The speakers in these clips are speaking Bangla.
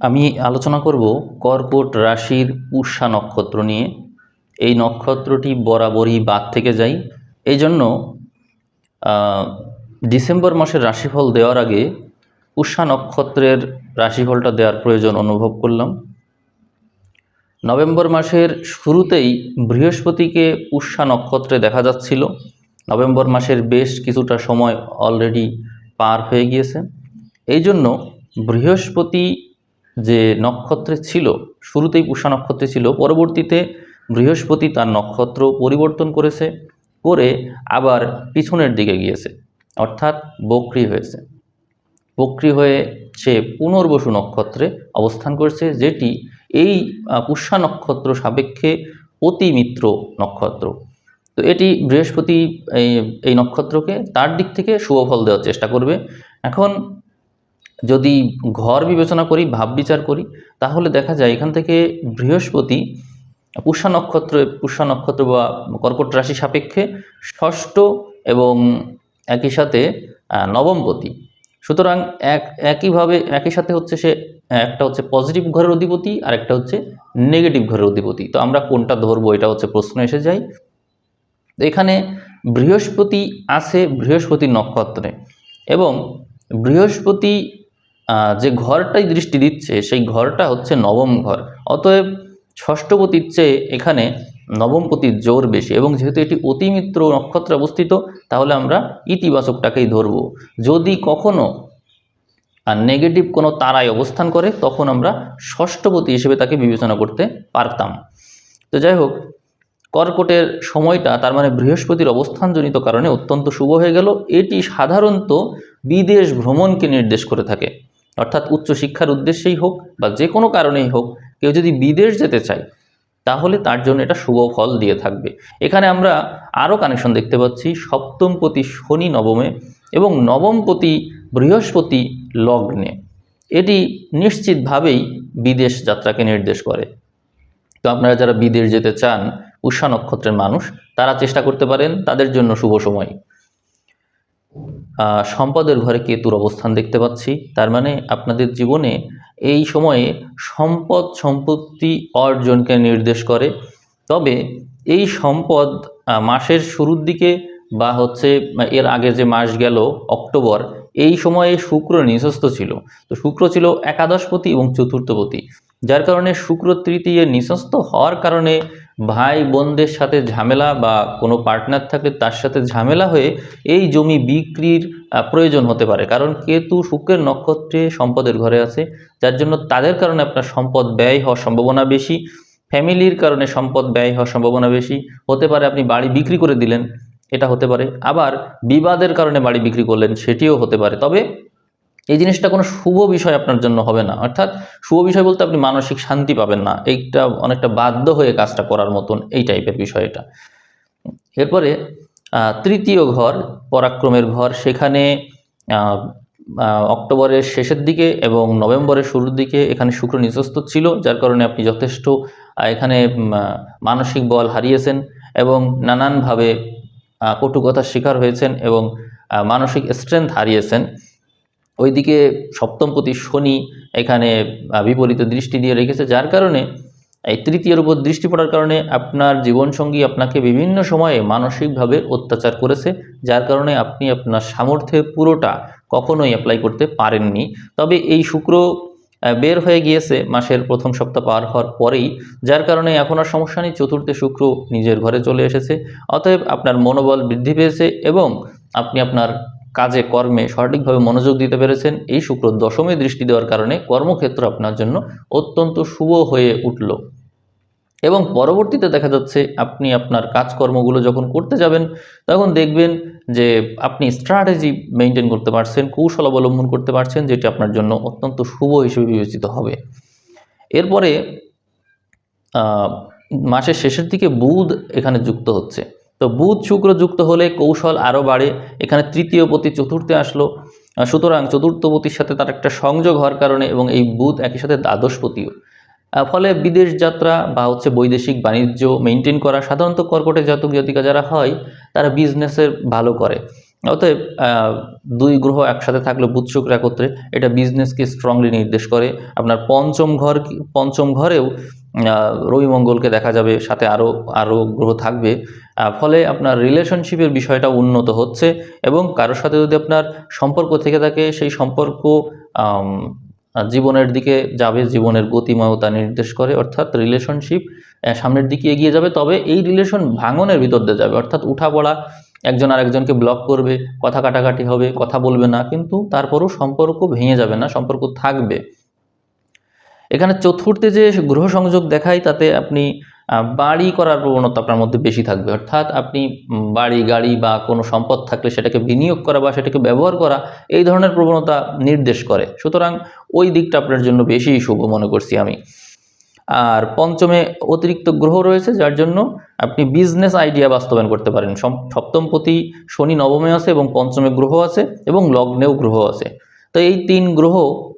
আমি আলোচনা করব কর্কট রাশির উষা নক্ষত্র নিয়ে। এই নক্ষত্রটি বরাবরই বাদ থেকে যায়। এই জন্য ডিসেম্বর মাসের রাশিফল দেওয়ার আগে উষা নক্ষত্রের রাশিফলটা দেওয়ার প্রয়োজন অনুভব করলাম। নভেম্বর মাসের শুরুতেই বৃহস্পতিকে উষা নক্ষত্রে দেখা যাচ্ছিল। নভেম্বর মাসের বেশ কিছুটা সময় অলরেডি পার হয়ে গিয়েছে। এই জন্য বৃহস্পতি যে নক্ষত্রে ছিল, শুরুতেই পুষ্যা নক্ষত্রে ছিল, পরবর্তীতে বৃহস্পতি তার নক্ষত্র পরিবর্তন করেছে, করে আবার পিছনের দিকে গিয়েছে, অর্থাৎ বক্রি হয়েছে। বক্রি হয়ে সে পুনর্বসু নক্ষত্রে অবস্থান করেছে, যেটি এই পুষ্যা নক্ষত্র সাপেক্ষে অতিমিত্র নক্ষত্র। তো এটি বৃহস্পতি, এই এই নক্ষত্রকে তার দিক থেকে শুভ ফল দেওয়ার চেষ্টা করবে। এখন যদি ঘর বিবেচনা করি, ভাব বিচার করি, তাহলে দেখা যায় এখান থেকে বৃহস্পতি পুষ্যা নক্ষত্র পুষ্যা নক্ষত্র বা কর্কট রাশি সাপেক্ষে ষষ্ঠ এবং একই সাথে নবমপতি। সুতরাং এক, একইভাবে, একই সাথে হচ্ছে সে, একটা হচ্ছে পজিটিভ ঘরের অধিপতি আর একটা হচ্ছে নেগেটিভ ঘরের অধিপতি। তো আমরা কোনটা ধরবো, এটা হচ্ছে প্রশ্ন এসে যায়। এখানে বৃহস্পতি আছে বৃহস্পতি নক্ষত্রে এবং বৃহস্পতি যে ঘরটাই দৃষ্টি দিচ্ছে, সেই ঘরটা হচ্ছে নবম ঘর। অতএব ষষ্ঠপতির চেয়ে এখানে নবমপতির জোর বেশি এবং যেহেতু এটি অতিমিত্র নক্ষত্রে অবস্থিত, তাহলে আমরা ইতিবাচকটাকেই ধরব। যদি কখনো আর নেগেটিভ কোনো তারায় অবস্থান করে, তখন আমরা ষষ্ঠপতি হিসেবে তাকে বিবেচনা করতে পারতাম। তো যাই হোক, কর্কটের সময়টা, তার মানে বৃহস্পতির অবস্থানজনিত কারণে অত্যন্ত শুভ হয়ে গেল। এটি সাধারণত বিদেশ ভ্রমণকে নির্দেশ করে থাকে। অর্থাৎ উচ্চশিক্ষার উদ্দেশ্যেই হোক বা যে কোনো কারণেই হোক, কেউ যদি বিদেশ যেতে চায়, তাহলে তার জন্য এটা শুভ ফল দিয়ে থাকবে। এখানে আমরা আরও কানেকশন দেখতে পাচ্ছি সপ্তমপতি শনি নবমে এবং নবমপতি বৃহস্পতি লগ্নে। এটি নিশ্চিতভাবেই বিদেশ যাত্রাকে নির্দেশ করে। তো আপনারা যারা বিদেশ যেতে চান, উষা নক্ষত্রের মানুষ, তারা চেষ্টা করতে পারেন, তাদের জন্য শুভ সময়। সম্পদের ঘরে কেতুর অবস্থান দেখতে পাচ্ছি? তার মানে আপনাদের জীবনে এই সময়ে সম্পদ সম্পত্তি অর্জনকে নির্দেশ করে। তবে এই সম্পদ মাসের শুরুর দিকে বা হচ্ছে এর আগে যে মাস গেল, অক্টোবর, এই সময়ে শুক্র নিঃস্ত ছিল। তো শুক্র ছিল একাদশপতি এবং চতুর্থপতি। যার কারণে শুক্র তৃতীয় নিঃস্ত হওয়ার কারণে ভাই বোনদের সাথে ঝামেলা বা কোনো পার্টনার থাকলে তার সাথে ঝামেলা হয়ে এই জমি বিক্রির প্রয়োজন হতে পারে। কারণ কেতু শুক্রের নক্ষত্রে সম্পদের ঘরে আছে, যার জন্য তাদের কারণে আপনার সম্পদ ব্যয় হওয়ার সম্ভাবনা বেশি। ফ্যামিলির কারণে সম্পদ ব্যয় হওয়ার সম্ভাবনা বেশি। হতে পারে আপনি বাড়ি বিক্রি করে দিলেন, এটা হতে পারে। আবার বিবাদের কারণে বাড়ি বিক্রি করলেন, সেটিও হতে পারে। তবে এই জিনিসটা কোনো শুভ বিষয় আপনার জন্য হবে না। অর্থাৎ শুভ বিষয় বলতে আপনি মানসিক শান্তি পাবেন না। এইটা অনেকটা বাধ্য হয়ে কাজটা করার মতন এই টাইপের বিষয় এটা। এরপরে তৃতীয় ঘর, পরাক্রমের ঘর, সেখানে অক্টোবরের শেষের দিকে এবং নভেম্বরের শুরুর দিকে এখানে শুক্র নিচস্থ ছিল, যার কারণে আপনি যথেষ্ট এখানে মানসিক বল হারিয়েছেন এবং নানানভাবে কটুকথার শিকার হয়েছেন এবং মানসিক স্ট্রেংথ হারিয়েছেন। ওইদিকে সপ্তমপতি শনি এখানে বিপরীত দৃষ্টি দিয়ে রেখেছে, যার কারণে, এই তৃতীয়ের উপর দৃষ্টি পড়ার কারণে আপনার জীবনসঙ্গী আপনাকে বিভিন্ন সময়ে মানসিকভাবে অত্যাচার করেছে, যার কারণে আপনি আপনার সামর্থ্যের পুরোটা কখনোই অ্যাপ্লাই করতে পারেননি। তবে এই শুক্র বের হয়ে গিয়েছে, মাসের প্রথম সপ্তাহ পার হওয়ার পরেই, যার কারণে এখন আর সমস্যা নেই, চতুর্থে শুক্র নিজের ঘরে চলে এসেছে, অতএব আপনার মনোবল বৃদ্ধি পেয়েছে এবং আপনি আপনার কাজে, কর্মে সঠিকভাবে মনোযোগ দিতে পেরেছেন। এই শুক্র দশমী দৃষ্টি দেওয়ার কারণে কর্মক্ষেত্র আপনার জন্য অত্যন্ত শুভ হয়ে উঠল। এবং পরবর্তীতে দেখা যাচ্ছে, আপনি আপনার কাজকর্মগুলো যখন করতে যাবেন, তখন দেখবেন যে আপনি স্ট্র্যাটেজি মেনটেন করতে পারছেন, কৌশল অবলম্বন করতে পারছেন, যেটি আপনার জন্য অত্যন্ত শুভ হিসেবে বিবেচিত হবে। এরপরে মাসের শেষের দিকে বুধ এখানে যুক্ত হচ্ছে। তো বুধ শুক্র যুক্ত হলে কৌশল আরও বাড়ে। এখানে তৃতীয় পতি চতুর্থে আসলো। সুতরাং চতুর্থপতির সাথে তার একটা সংযোগ হওয়ার কারণে এবং এই বুধ একই সাথে দ্বাদশপতিও ফলে বিদেশ যাত্রা বা হচ্ছে বৈদেশিক বাণিজ্য মেনটেন করা, সাধারণত কর্কটের জাতক জাতিকা যারা হয়, তারা বিজনেসের ভালো করে। অতএব দুই গ্রহ একসাথে থাকলে বুধ শুক্র একত্রে, এটা বিজনেসকে স্ট্রংলি নির্দেশ করে। আপনার পঞ্চম ঘর পঞ্চম ঘরেও রবি মঙ্গলকে দেখা যাবে, সাথে আরও আরও গ্রহ থাকবে। ফলে আপনার রিলেশনশিপের বিষয়টা উন্নত হচ্ছে এবং কারোর সাথে যদি আপনার সম্পর্ক থেকে থাকে, সেই সম্পর্ক জীবনের দিকে যাবে, জীবনের গতিময়তা নির্দেশ করে, অর্থাৎ রিলেশনশিপ সামনের দিকে এগিয়ে যাবে। তবে এই রিলেশন ভাঙনের ভিতর দিয়ে যাবে, অর্থাৎ উঠা পড়া, একজন আরেকজনকে ব্লক করবে, কথা কাটাকাটি হবে, কথা বলবে না, কিন্তু তারপরও সম্পর্ক ভেঙে যাবে না, সম্পর্ক থাকবে। এখানে চতুর্থে যে গ্রহ সংযোগ দেখায় তাতে আপনি বাড়ি করার প্রবণতা আপনার মধ্যে বেশি থাকবে। অর্থাৎ আপনি বাড়ি, গাড়ি বা কোনো সম্পদ থাকলে সেটাকে বিনিয়োগ করা বা সেটাকে ব্যবহার করা, এই ধরনের প্রবণতা নির্দেশ করে। সুতরাং ওই দিকটা আপনার জন্য বেশি শুভ মনে করছি আমি। আর পঞ্চমে অতিরিক্ত গ্রহ রয়েছে, যার জন্য আপনি বিজনেস আইডিয়া বাস্তবায়ন করতে পারেন। সম- সপ্তমপতি শনি নবমে আছে এবং পঞ্চমে গ্রহ আছে এবং লগ্নেও গ্রহ আছে। তো এই তিন গ্রহ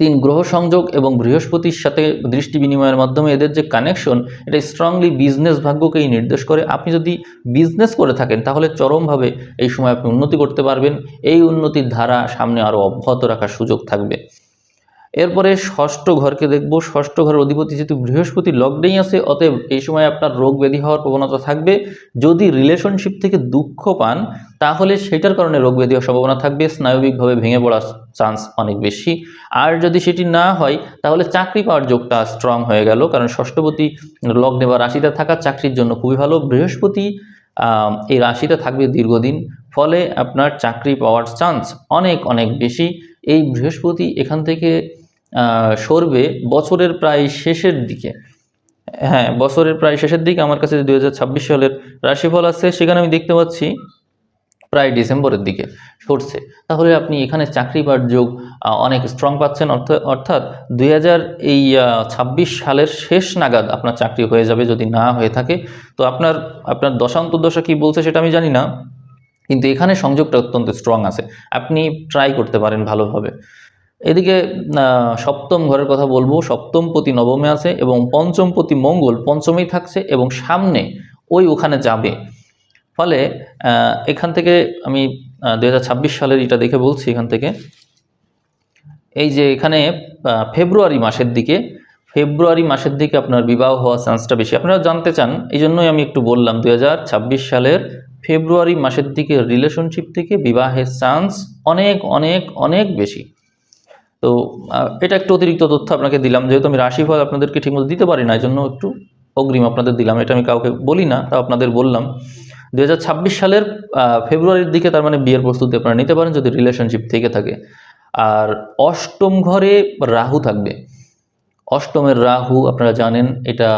তিন গ্রহ সংযোগ এবং বৃহস্পতির সাথে দৃষ্টি বিনিময়ের মাধ্যমে এদের যে কানেকশন এটা স্ট্রংলি বিজনেস ভাগ্যকেই নির্দেশ করে। আপনি যদি বিজনেস করে থাকেন, তাহলে চরমভাবে এই সময় আপনি উন্নতি করতে পারবেন। এই উন্নতির ধারা সামনে আরও অব্যাহত রাখার সুযোগ থাকবে। এরপরে ষষ্ঠ ঘরকে দেখব। ষষ্ঠ ঘরের অধিপতি যেহেতু বৃহস্পতি লগ্নেই আছে, অতএব এই সময় আপনার রোগ ব্যাধি হওয়ার প্রবণতা থাকবে। যদি রিলেশনশিপ থেকে দুঃখ পান, তাহলে সেটার কারণে রোগ ব্যাধি হওয়ার সম্ভাবনা থাকবে। স্নায়বিকভাবে ভেঙে পড়ার চান্স অনেক বেশি। আর যদি সেটি না হয়, তাহলে চাকরি পাওয়ার যোগটা স্ট্রং হয়ে গেল। কারণ ষষ্ঠপতি লগ্নে বা রাশিতে থাকা চাকরির জন্য খুবই ভালো। বৃহস্পতি এই রাশিতে থাকবে দীর্ঘদিন। ফলে আপনার চাকরি পাওয়ার চান্স অনেক অনেক বেশি। এই বৃহস্পতি এখান থেকে সরবে বছরের প্রায় শেষের দিকে। হ্যাঁ বছরের প্রায় শেষের দিকে আমার কাছে দুই হাজার ছাব্বিশ সালের রাশিফল আছে, সেখানে আমি দেখতে পাচ্ছি প্রায় ডিসেম্বরের দিকে সরছে। তাহলে আপনি এখানে চাকরি পাওয়ার যোগ অনেক স্ট্রং পাচ্ছেন, অর্থ- অর্থাৎ দুই হাজার এই ছাব্বিশ সালের শেষ নাগাদ আপনার চাকরি হয়ে যাবে যদি না হয়ে থাকে। তো আপনার আপনার দশান্তর্দশা কি বলছে সেটা আমি জানি না, কিন্তু এখানে সংযোগটা অত্যন্ত স্ট্রং আছে। আপনি ট্রাই করতে পারেন ভালোভাবে। এদিকে সপ্তম ঘরের কথা বলব। সপ্তম প্রতি নবমে আছে এবং পঞ্চম পতি মঙ্গল পঞ্চমেই থাকছে এবং সামনে ওই ওখানে যাবে। ফলে এখান থেকে আমি দু হাজার ছাব্বিশ সালের এটা দেখে বলছি এখান থেকে। এই যে এখানে ফেব্রুয়ারি মাসের দিকে, ফেব্রুয়ারি মাসের দিকে আপনার বিবাহ হওয়ার চান্সটা বেশি। আপনারা জানতে চান এই জন্যই আমি একটু বললাম দু হাজার ছাব্বিশ সালের ফেব্রুয়ারি মাসের দিকে রিলেশনশিপ থেকে বিবাহের চান্স অনেক অনেক অনেক বেশি। তো এটা একটু অতিরিক্ত তথ্য আপনাকে দিলাম। যেহেতু আমি রাশিফল আপনাদেরকে ঠিকমতো দিতে পারি না এই জন্য একটু অগ্রিম আপনাদের দিলাম। এটা আমি কাউকে বলি না তা আপনাদের বললাম। দু হাজার ছাব্বিশ সালের ফেব্রুয়ারির দিকে তার মানে বিয়ের প্রস্তুতি আপনারা নিতে পারেন যদি রিলেশনশিপ থেকে থাকে। আর অষ্টম ঘরে রাহু থাকবে। অষ্টমের রাহু আপনারা জানেন, এটা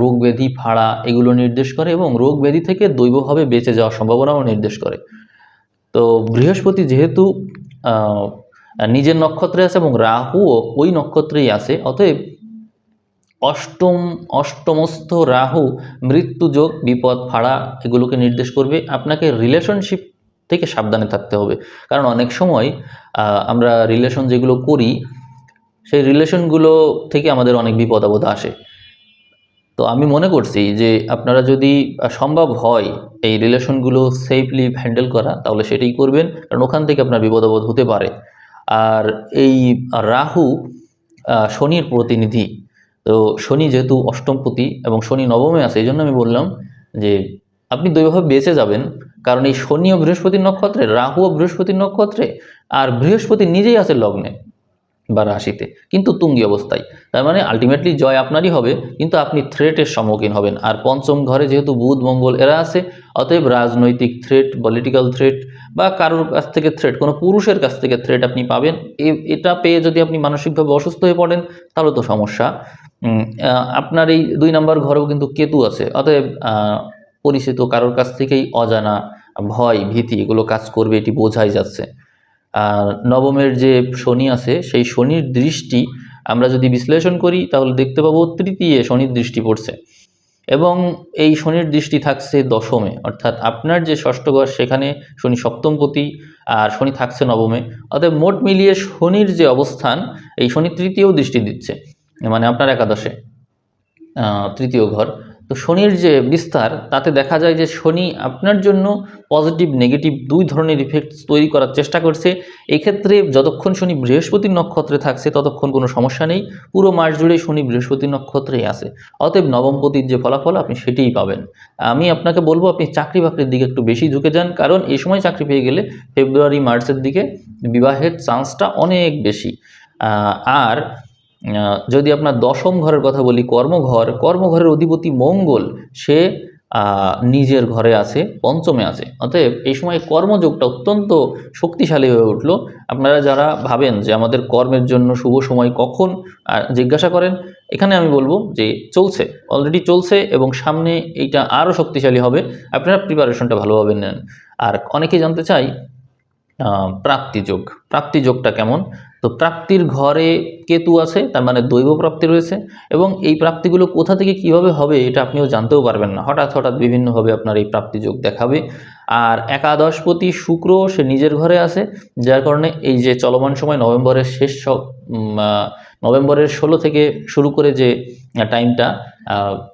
রোগ ব্যাধি, ফাড়া এগুলো নির্দেশ করে এবং রোগ ব্যাধি থেকে দৈবভাবে বেঁচে যাওয়ার সম্ভাবনাও নির্দেশ করে। তো বৃহস্পতি যেহেতু নিজের নক্ষত্রে আছে এবং রাহুও ওই নক্ষত্রেই আছে। অতএব অষ্টম, অষ্টমস্থ রাহু মৃত্যুযোগ বিপদ, ফাড়া এগুলোকে নির্দেশ করবে। আপনাকে রিলেশনশিপ থেকে সাবধানে থাকতে হবে। কারণ অনেক সময় আমরা রিলেশন যেগুলো করি, সেই রিলেশনগুলো থেকে আমাদের অনেক বিপদ আপদ আসে। তো আমি মনে করছি যে আপনারা যদি সম্ভব হয় এই রিলেশনগুলো সেফলি হ্যান্ডেল করা, তাহলে সেটাই করবেন। কারণ ওখান থেকে আপনার বিপদ আপদ হতে পারে। আর এই রাহু শনির প্রতিনিধি। তো শনি যেহেতু অষ্টমপতি এবং শনি নবমে আছে, এই জন্য আমি বললাম যে আপনি দুইভাবে বেঁচে যাবেন। কারণ এই শনি ও বৃহস্পতির নক্ষত্রে, রাহু ও বৃহস্পতির নক্ষত্রে, আর বৃহস্পতি নিজেই আছে লগ্নে। বা রাশিতে। কিন্তু তুঙ্গি অবস্থায়। তার মানে আলটিমেটলি জয় আপনারই হবে, কিন্তু আপনি থ্রেটের সম্মুখীন হবেন। আর পঞ্চম ঘরে যেহেতু বুধ, মঙ্গল এরা আছে, অতএব রাজনৈতিক থ্রেট পলিটিক্যাল থ্রেট বা কারোর কাছ থেকে থ্রেট কোনো পুরুষের কাছ থেকে থ্রেট আপনি পাবেন। এটা পেয়ে যদি আপনি মানসিকভাবে অসুস্থ হয়ে পড়েন, তাহলে তো সমস্যা। আপনার এই দুই নম্বর ঘরেও কিন্তু কেতু আছে। অতএব পরিচিত কারোর কাছ থেকেই অজানা, ভয়, ভীতি এগুলো কাজ করবে, এটি বোঝাই যাচ্ছে। আর নবমের যে শনি আছে, সেই শনির দৃষ্টি আমরা যদি বিশ্লেষণ করি, তাহলে দেখতে পাবো তৃতীয় শনির দৃষ্টি পড়ছে। এবং এই শনির দৃষ্টি থাকছে দশমে, অর্থাৎ আপনার যে ষষ্ঠ ঘর সেখানে শনি সপ্তমপতি আর শনি থাকছে নবমে। অতএব মোট মিলিয়ে শনির যে অবস্থান, এই শনি তৃতীয় দৃষ্টি দিচ্ছে মানে আপনার একাদশে তৃতীয় ঘর। তো শনির যে বিস্তার, তাতে দেখা যায় যে শনি আপনার জন্য পজিটিভ, নেগেটিভ দুই ধরনের ইফেক্টস তৈরি করার চেষ্টা করছে। এক্ষেত্রে যতক্ষণ শনি বৃহস্পতির নক্ষত্রে থাকছে, ততক্ষণ কোনো সমস্যা নেই। পুরো মাস জুড়ে শনি বৃহস্পতির নক্ষত্রেই আছে। অতএব নবমপতির যে ফলাফল, আপনি সেটিই পাবেন। আমি আপনাকে বলব, আপনি চাকরি বাকরির দিকে একটু বেশি ঝুঁকে যান, কারণ এই সময় চাকরি পেয়ে গেলে ফেব্রুয়ারি, মার্চের দিকে বিবাহের চান্সটা অনেক বেশি। আর যদি আপনার দশম ঘরের কথা বলি, কর্মঘর, কর্মঘরের অধিপতি মঙ্গল, সে নিজের ঘরে আছে, পঞ্চমে আছে। অতএব এই সময় কর্মযোগটা অত্যন্ত শক্তিশালী হয়ে উঠল। আপনারা যারা ভাবেন যে আমাদের কর্মের জন্য শুভ সময় কখন জিজ্ঞাসা করেন, এখানে আমি বলব যে চলছে অলরেডি চলছে এবং সামনে এইটা আরও শক্তিশালী হবে। আপনারা প্রিপারেশনটা ভালোভাবে নেন। আর অনেকে জানতে চাই প্রাপ্তিযোগ প্রাপ্তিযোগটা কেমন? তো প্রাপ্তির ঘরে কেতু আছে, তার মানে দৈব প্রাপ্তি রয়েছে, এবং এই প্রাপ্তিগুলো কোথা থেকে কীভাবে হবে এটা আপনিও জানতেও পারবেন না। হঠাৎ হঠাৎ বিভিন্নভাবে আপনার এই প্রাপ্তিযোগ দেখাবে। আর একাদশপতি শুক্র, সে নিজের ঘরে আছে, যার কারণে এই যে চলমান সময় নভেম্বরের শেষ সব নভেম্বরের ষোলো থেকে শুরু করে যে টাইমটা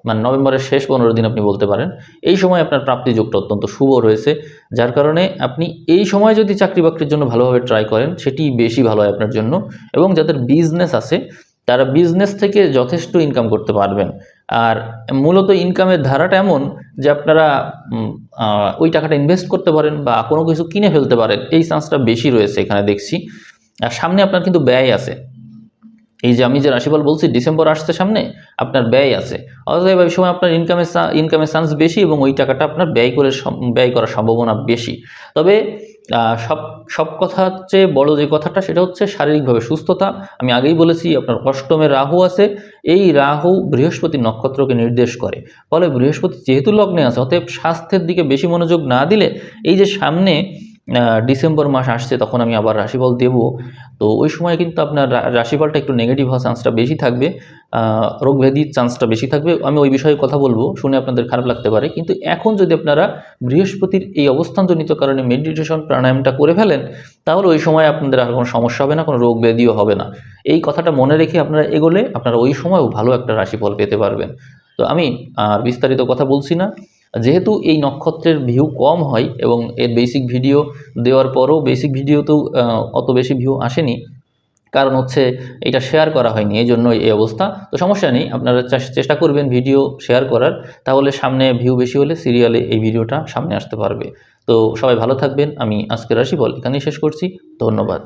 মানে নভেম্বরের শেষ পনেরো দিন আপনি বলতে পারেন, এই সময় আপনার প্রাপ্তিযোগটা অত্যন্ত শুভ রয়েছে, যার কারণে আপনি এই সময় যদি চাকরি বাকরির জন্য ভালোভাবে ট্রাই করেন, সেটি বেশি ভালো হয় আপনার জন্য এবং যাদের বিজনেস আছে, তারা বিজনেস থেকে যথেষ্ট ইনকাম করতে পারবেন। আর মূলত ইনকামের ধারাটা এমন যে, আপনারা ওই টাকাটা ইনভেস্ট করতে পারেন বা কোনো কিছু কিনে ফেলতে পারেন, এই চান্সটা বেশি রয়েছে এখানে দেখছি। আর সামনে আপনার কিন্তু ব্যয় আছে। এই যে আমি যে রাশিফল বলছি, ডিসেম্বর আসছে সামনে, আপনার ব্যয় আছে। অতএব এই সময় আপনার ইনকামের ইনকামের চান্স বেশি এবং ওই টাকাটা আপনার ব্যয় করে ব্যয় করার সম্ভাবনা বেশি। তবে সব সব কথার চেয়ে বড় যে কথাটা, সেটা হচ্ছে শারীরিকভাবে সুস্থতা। আমি আগেই বলেছি, আপনার অষ্টমে রাহু আছে, এই রাহু বৃহস্পতি নক্ষত্রকে নির্দেশ করে। ফলে বৃহস্পতি যেহেতু লগ্নে আছে, অতএব স্বাস্থ্যের দিকে বেশি মনোযোগ না দিলে, এই যে সামনে ডিসেম্বর মাস আসছে তখন আমি আবার রাশিফল দেব। তো ওই সময় কিন্তু আপনার রাশিফলটা একটু নেগেটিভ হওয়ার চান্সটা বেশি থাকবে। আহ, রোগ ব্যাধির চান্সটা বেশি থাকবে। আমি ওই বিষয়ে কথা বলব শুনে আপনাদের খারাপ লাগতে পারে। কিন্তু এখন যদি আপনারা বৃহস্পতির এই অবস্থানজনিত কারণে মেডিটেশন প্রাণায়ামটা করে ফেলেন তাহলে ওই সময় আপনাদের আর কোনো সমস্যা হবে না কোনো রোগ ব্যাধিও হবে না। এই কথাটা মনে রেখে আপনারা এগোলে আপনারা ওই সময়ও ভালো একটা রাশিফল পেতে পারবেন। তো আমি আর বিস্তারিত কথা বলছি না। যেহেতু এই নক্ষত্রের ভিউ কম হয় এবং এর বেসিক ভিডিও দেওয়ার পরও বেসিক ভিডিওতেও অত বেশি ভিউ আসেনি, কারণ হচ্ছে এটা শেয়ার করা হয়নি, এই জন্য এই অবস্থা। তো সমস্যা নেই, আপনারা চেষ্টা করবেন ভিডিও শেয়ার করার, তাহলে সামনে ভিউ বেশি হলে সিরিয়ালে এই ভিডিওটা সামনে আসতে পারবে। তো সবাই ভালো থাকবেন, আমি আজকের রাশিফল এখানেই শেষ করছি, ধন্যবাদ।